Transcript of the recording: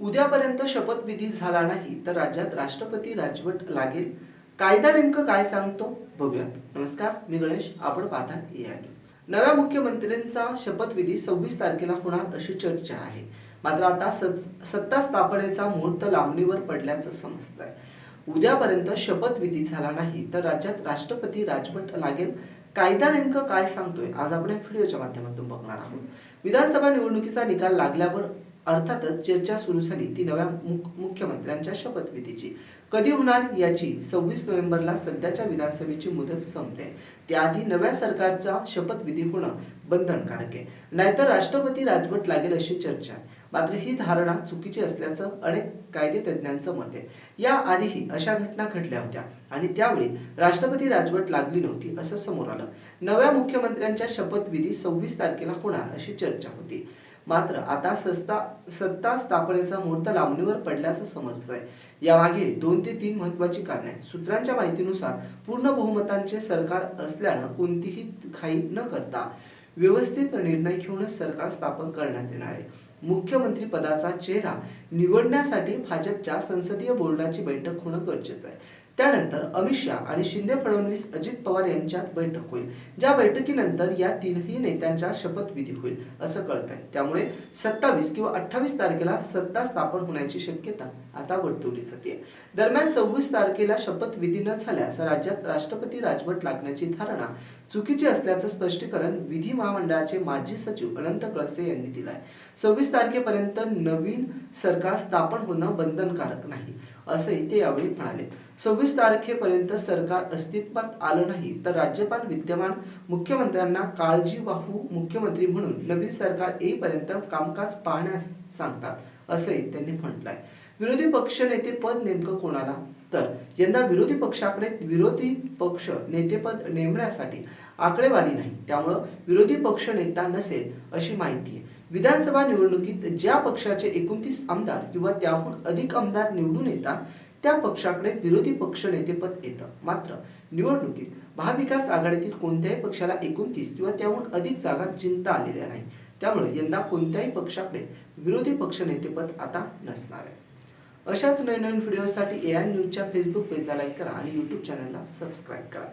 उद्यापर्यंत शपथविधी झाला नाही तर राज्यात राष्ट्रपती राजवट लागेल. कायदा नेमकं काय सांगतो? बघूयात. नमस्कार मी गणेश. आपण पाहता ए नव्या मुख्यमंत्र्यांचा शपथविधी सव्वीस तारखेला होणार अशी चर्चा आहे. मात्र आता सत- सत्ता स्थापनेचा मुहूर्त लांबणीवर पडल्याचं समजत आहे उद्यापर्यंत शपथविधी झाला नाही तर राज्यात राष्ट्रपती राजवट लागेल. कायदा नेमकं काय सांगतोय? आज आपण व्हिडिओच्या माध्यमातून बघणार आहोत. विधानसभा निवडणुकीचा निकाल लागल्यावर अर्थातच चर्चा सुरू झाली ती नव्या मुख्यमंत्र्यांच्या शपथविधीची. कधी होणार याची सव्वीस नोव्हेंबरला सध्याच्या विधानसभेची मुदत संपते. त्याआधी नव्या सरकारचा शपथविधी होणं बंधनकारक आहे. नाहीतर राष्ट्रपती राजवट लागेल अशी चर्चा. मात्र ही धारणा चुकीची असल्याचं अनेक कायदे तज्ज्ञांचं मत आहे. या आधीही अशा घटना घडल्या होत्या आणि त्यावेळी राष्ट्रपती राजवट लागली नव्हती असं समोर आलं. नव्या मुख्यमंत्र्यांच्या शपथविधी सव्वीस तारखेला होणार अशी चर्चा होती. मात्र आता सस्ता सत्ता स्थापनेचा मुहूर्त लांबणीवर पडल्याचं समजतंय. यामागे दोन ते तीन महत्वाची कारणे आहेत. सूत्रांच्या माहितीनुसार पूर्ण बहुमतांचे सरकार असल्यानं कोणतीही घाई न करता व्यवस्थित निर्णय घेऊनच सरकार स्थापन करण्यात येणार आहे. मुख्यमंत्री पदाचा चेहरा निवडण्यासाठी भाजपच्या संसदीय बोर्डाची बैठक होणं गरजेचं आहे. त्यानंतर अमित शहा आणि शिंदे फडणवीस अजित पवार यांच्यात बैठक होईल ज्या बैठकीनंतर या तीनही नेत्यांच्या शपथविधी होईल असं कळत आहे त्यामुळे सत्तावीस किंवा अठ्ठावीस तारखेला सत्ता स्थापन होण्याची शक्यता आता वर्तवली जाते दरम्यान सव्वीस तारखेला शपथविधी न झाल्यास राज्यात राष्ट्रपती राजवट लागण्याची धारणा चुकीची असल्याचं स्पष्टीकरण विधी महामंडळाचे माजी सचिव अनंत कळसे यांनी दिलं आहे सव्वीस तारखेपर्यंत नवीन सरकार स्थापन होणं बंधनकारक नाही. असंही ते यावेळी म्हणाले. सव्वीस तारखेपर्यंत सरकार अस्तित्वात आलं नाही तर राज्यपाल विद्यमान मुख्यमंत्र्यांना काळजीवाहू मुख्यमंत्री म्हणून नवीन सरकार येईपर्यंत कामकाज पाहण्यास सांगतात असंही त्यांनी म्हटलंय. विरोधी पक्ष नेते पद नेमकं कोणाला? तर यंदा विरोधी पक्षाकडे विरोधी पक्ष नेतेपद नेमण्यासाठी आकडेवारी नाही त्यामुळं विरोधी पक्ष नेता नसेल अशी माहिती आहे. विधानसभा निवडणुकीत ज्या पक्षाचे एकोणतीस आमदार किंवा त्याहून अधिक आमदार निवडून येतात त्या पक्षाकडे विरोधी पक्ष नेतेपद येतं. मात्र निवडणुकीत महाविकास आघाडीतील कोणत्याही पक्षाला एकोणतीस किंवा त्याहून अधिक जागा जिंकता आलेल्या नाही. त्यामुळे यंदा कोणत्याही पक्षाकडे विरोधी पक्ष नेतेपद आता नसणार आहे. अशाच नवीन नवीन व्हिडिओसाठी ए आय न्यूजच्या फेसबुक पेजला लाईक करा आणि यूट्यूब चॅनलला सबस्क्राईब करा.